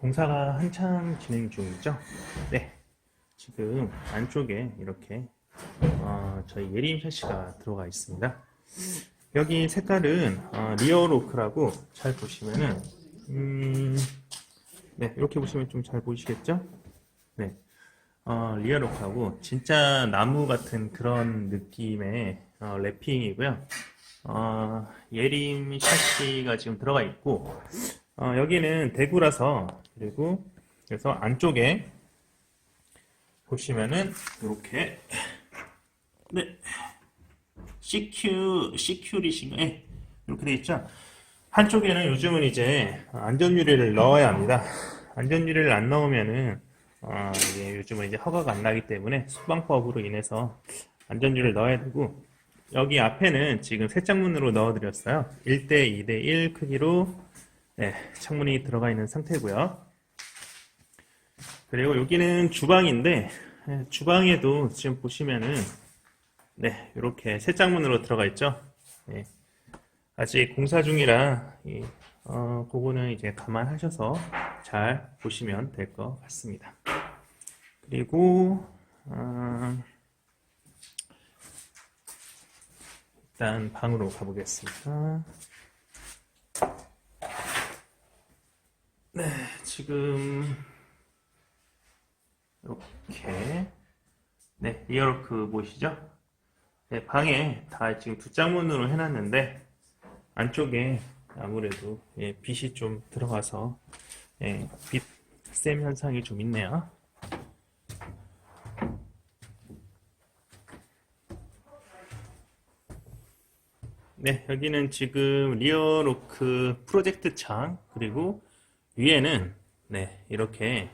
네, 공사가 한창 진행 중이죠. 네, 지금 안쪽에 이렇게 어, 저희 예림 샤시가 들어가 있습니다. 여기 색깔은 어, 리어로크라고 잘 보시면은 음, 네, 이렇게 보시면 좀 잘 보이시겠죠? 네, 어, 리어로크하고 진짜 나무 같은 그런 느낌의 어, 랩핑이고요. 어, 예림 샤시가 지금 들어가 있고 어, 여기는 대구라서 그리고 그래서 안쪽에 보시면은 이렇게 네 CQ CQ리싱 예 이렇게 돼 있죠. 한쪽에는 요즘은 이제 안전유리를 넣어야 합니다. 안전유리를 안 넣으면은 어, 이제 요즘은 이제 허가가 안 나기 때문에 소방법으로 인해서 안전유리를 넣어야 되고 여기 앞에는 지금 세 창문으로 넣어드렸어요. 1대 2대 1 크기로 네, 창문이 들어가 있는 상태고요. 그리고 여기는 주방인데 네, 주방에도 지금 보시면은 네, 이렇게 세 창문으로 들어가 있죠. 네, 아직 공사 중이라 이, 어, 그거는 이제 감안하셔서 잘 보시면 될 것 같습니다. 그리고 어, 일단 방으로 가보겠습니다. 네, 지금 이렇게 네, 리어로크 보이시죠? 네, 방에 다 지금 두 장문으로 해놨는데 안쪽에 아무래도 예, 빛이 좀 들어가서 예, 빛샘 현상이 좀 있네요. 네, 여기는 지금 리어로크 프로젝트 창 그리고 위에는 네, 이렇게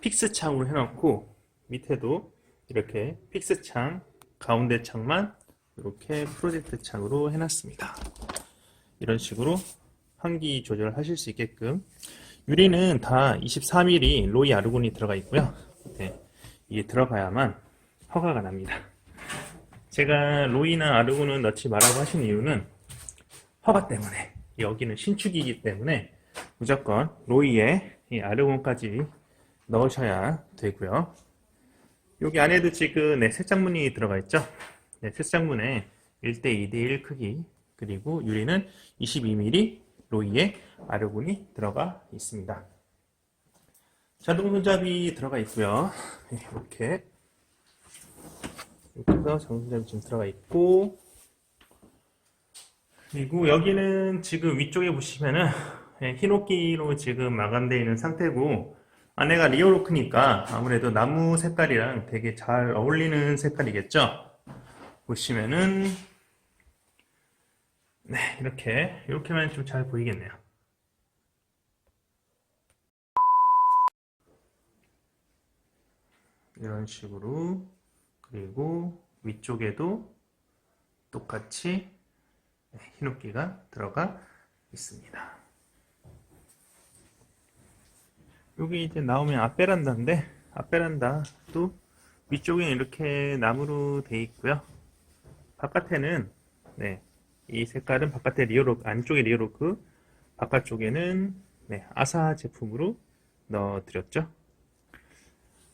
픽스 창으로 해놓고 밑에도 이렇게 픽스 창 가운데 창만 이렇게 프로젝트 창으로 해놨습니다. 이런 식으로 환기 조절하실 수 있게끔 유리는 다 23mm 로이 아르곤이 들어가 있고요. 네, 이게 들어가야만 허가가 납니다. 제가 로이나 아르곤은 넣지 말라고 하신 이유는 허가 때문에 여기는 신축이기 때문에 무조건 로이에 이 아르곤까지 넣으셔야 되고요. 여기 안에도 지금 네, 세장문이 들어가 있죠. 네, 세장문에 1대 2대 1 크기 그리고 유리는 22mm 로이에 아르곤이 들어가 있습니다. 자동 손잡이 들어가 있고요. 네, 이렇게 이렇게 해서 자동 손잡이 지금 들어가 있고 그리고 여기는 지금 위쪽에 보시면은 네, 흰옥기로 지금 마감되어 있는 상태고 안에가 리어로크니까 아무래도 나무 색깔이랑 되게 잘 어울리는 색깔이겠죠? 보시면은 네 이렇게 이렇게만 좀 잘 보이겠네요. 이런 식으로 그리고 위쪽에도 똑같이 네, 흰옥기가 들어가 있습니다. 여기 이제 나오면 앞베란다인데 앞베란다도 위쪽에 이렇게 나무로 돼 있고요. 바깥에는 네, 이 색깔은 바깥에 리어로크 안쪽에 리어로크 바깥쪽에는 네, 아사 제품으로 넣어드렸죠.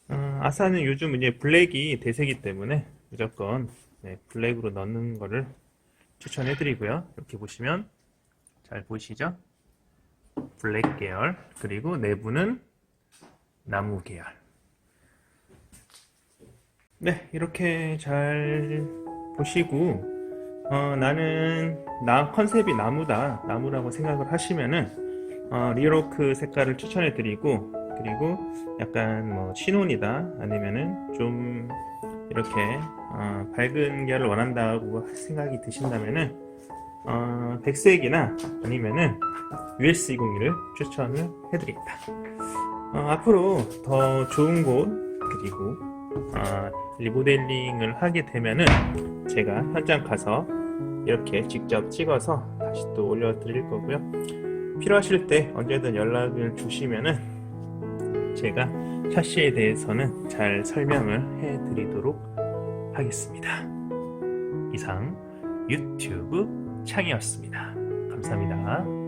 어, 아사는 요즘 이제 블랙이 대세기 때문에 무조건 네, 블랙으로 넣는 거를 추천해드리고요. 이렇게 보시면 잘 보이시죠? 블랙 계열 그리고 내부는 나무 계열. 네, 이렇게 잘 보시고, 어, 나는, 나, 컨셉이 나무다, 나무라고 생각을 하시면은, 어, 리로크 색깔을 추천해 드리고, 그리고 약간 뭐, 신혼이다, 아니면은 좀, 이렇게, 어, 밝은 계열을 원한다고 생각이 드신다면은, 어, 백색이나 아니면은 US201을 추천을 해드립니다. 어, 앞으로 더 좋은 곳 그리고 어, 리모델링을 하게 되면은 제가 현장 가서 이렇게 직접 찍어서 다시 또 올려드릴 거고요. 필요하실 때 언제든 연락을 주시면은 제가 샤시에 대해서는 잘 설명을 해드리도록 하겠습니다. 이상 유튜브 창이었습니다. 감사합니다.